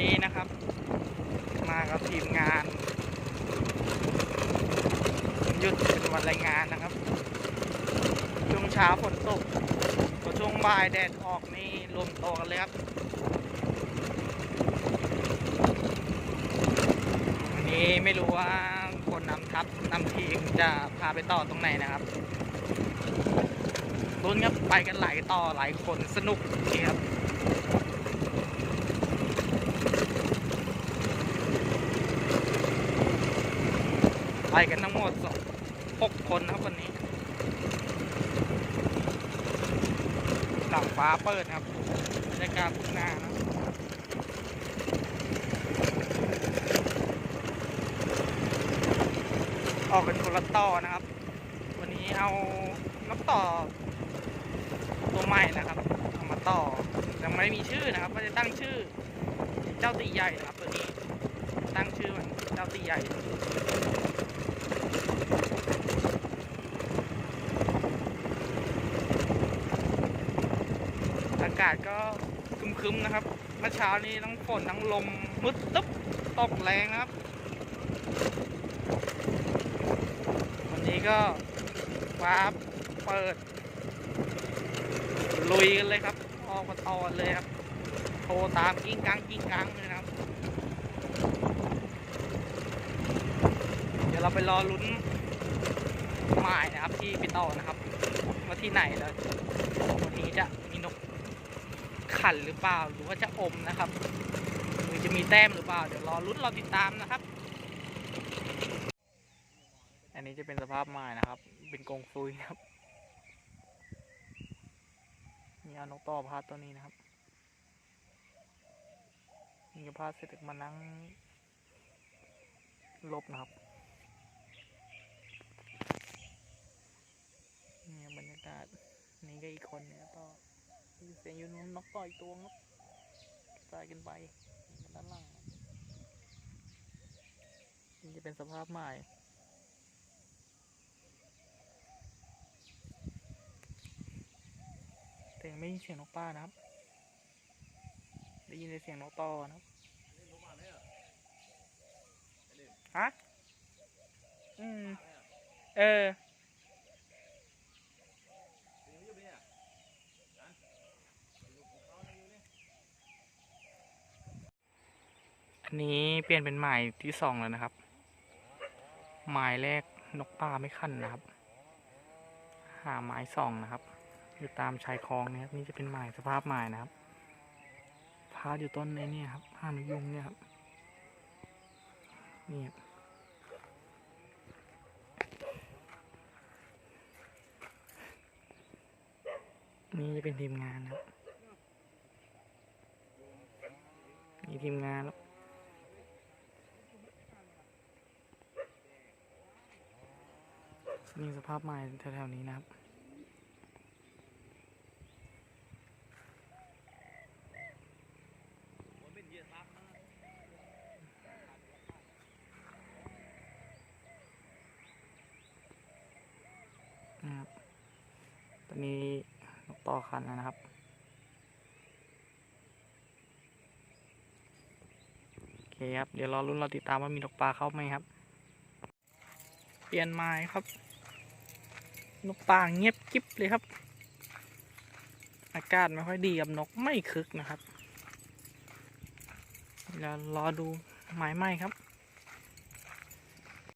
นี้นะครับ มากับทีมงานหยุดเป็นวันแรงงานนะครับ ช่วงเช้าฝนตกพอช่วงบ่ายแดดออกนี่รวมตัวกันเลยครับวันนี้ไม่รู้ว่าคนนำทัพนำทีมจะพาไปต่อตรงไหนนะครับลุ้นครับไปกันหลายต่อหลายคนสนุกดีครับ ไปกันทั้งหมดสองหกคนนะครับวันนี้ หลังฟ้าเปิดครับบรรยากาศพุ่งหน้านะออกกันคนละต่อนะครับ วันนี้เอานกต่อ ตัวใหม่นะครับเอามาต่อยังไม่มีชื่อนะครับว่าจะตั้งชื่อ เจ้าตีใหญ่นะครับ ตัวนี้ตั้งชื่อมันเจ้าตีใหญ่ากาศก็คึมๆนะครับ เมื่อเช้านี้ทั้งฝนทั้งลมมืดตึ๊บตกแรงนะครับ วันนี้ก็ฟ้าเปิด ลุยกันเลยครับออกมาตอนเลยครับโทรตามกิ้งกังกิ้งกังเลยนะครับ เดี๋ยวเราไปรอลุ้นหมายนะครับที่ไปต่อนะครับ ว่าที่ไหนแล้ววันนี้จะมีนก ขันหรือเปล่า หรือว่าจะอมนะครับ หรือจะมีแต้มหรือเปล่า เดี๋ยวรอลุ้นรอติดตามนะครับ อันนี้จะเป็นสภาพไม้นะครับ เป็นกรงฟุยครับนี่เอนกต่อพาดตัวนี้นะครับนี่ก็พาดเสร็จมานั่งลบนะครับนี่บรรยากาศนี่ก็อีกคนเนี่ยต่อ เสียงอยู่นู้นนกต่ออีกตัวครับสายกันไปด้านล่างนี่จะเป็นสภาพใหม่แต่ยังไม่ได้ยินเสียงนกป้านะครับ ได้ยินแต่เสียงนกต่อนะครับฮะอืมเออ อันนี้เปลี่ยนเป็นหมายที่สองแล้วนะครับ หมายแรกนกป่าไม่ขั้นนะครับ หาหมายสองนะครับ อยู่ตามชายคลองนี่ครับนี่จะเป็นหมายสภาพหมายนะครับพาดอยู่ต้นในนี่ครับห้ามนยุงเนี่ยครับนี่นี่จะเป็นทีมงานนะครับนี่ทีมงานแล้ว นี่สภาพใหม่แถวๆนี้นะครับ นะครับ ตอนนี้นกต่อคันแล้วนะครับโอเคครับเดี๋ยวรอรุ่นเราติดตามว่ามีนกปลาเข้าไหมครับ เปลี่ยนไม้ครับ นกป่าเงียบกิ๊บเลยครับ อากาศไม่ค่อยดีกับนกไม่คึกนะครับเดี๋ยวรอดูไม้ไหมครับ